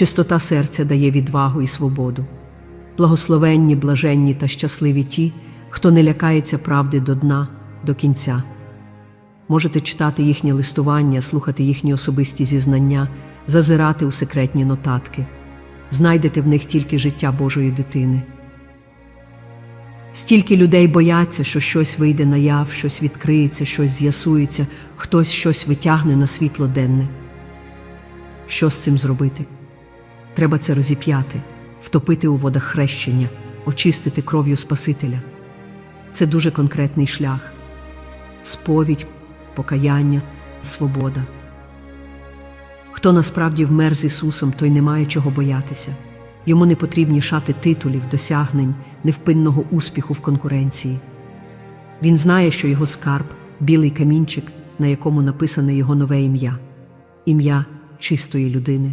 Чистота серця дає відвагу і свободу. Благословенні, блаженні та щасливі ті, хто не лякається правди до дна, до кінця. Можете читати їхнє листування, слухати їхні особисті зізнання, зазирати у секретні нотатки. Знайдете в них тільки життя Божої дитини. Стільки людей бояться, що щось вийде наяв, щось відкриється, щось з'ясується, хтось щось витягне на світло денне. Що з цим зробити? Треба це розіп'яти, втопити у водах хрещення, очистити кров'ю Спасителя. Це дуже конкретний шлях. Сповідь, покаяння, свобода. Хто насправді вмер з Ісусом, той не має чого боятися. Йому не потрібні шати титулів, досягнень, невпинного успіху в конкуренції. Він знає, що його скарб білий камінчик, на якому написане його нове ім'я ім'я чистої людини.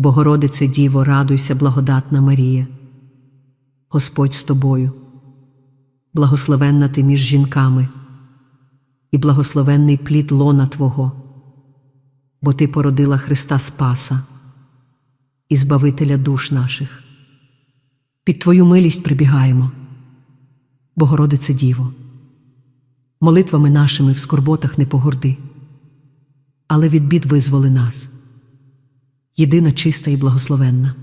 Богородице Діво, радуйся, благодатна Марія. Господь з тобою, благословенна ти між жінками, і благословенний плід лона Твого, бо Ти породила Христа Спаса і Збавителя душ наших. Під Твою милість прибігаємо, Богородице Діво, молитвами нашими в скорботах не погорди, але від бід визволи нас єдина чиста і благословенна.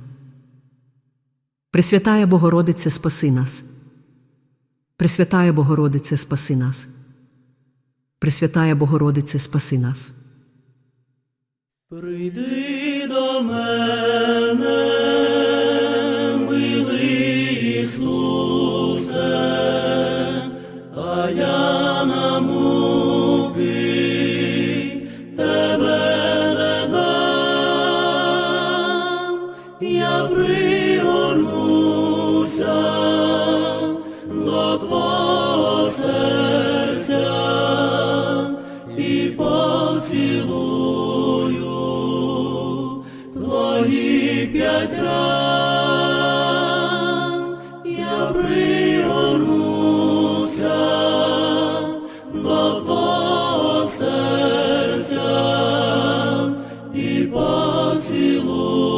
Пресвятая Богородице, спаси нас. Пресвятая Богородице, спаси нас. Пресвятая Богородице, спаси нас. Прийди до мене, милий Ісусе, а я на муки я пригорнуся до серця і поцілую твої п'ять ран, я пригорнуся до твого серця і поцілую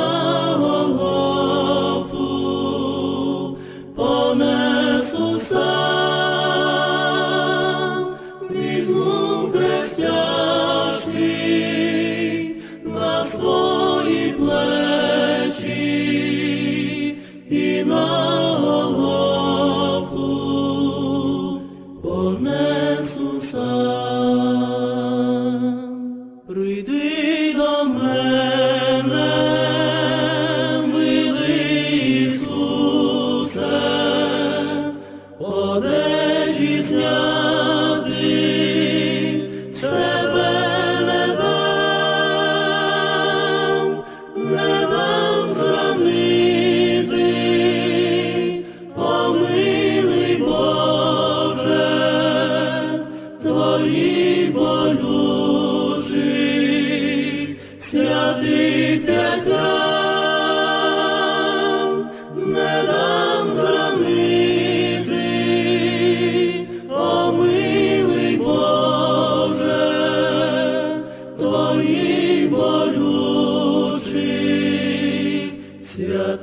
і на Голгофу одежі зняти,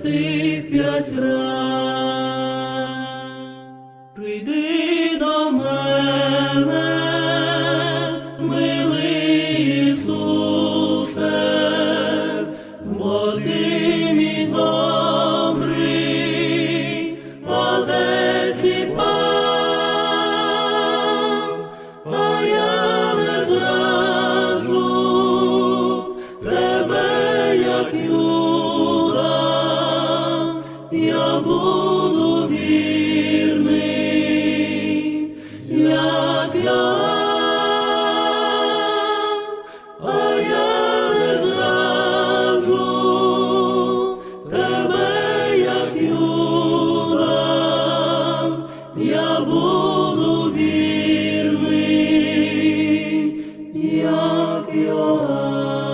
святих п'ять ран. як я, а я не зраджу тебе, як юна, я буду вірний, як Йоанн.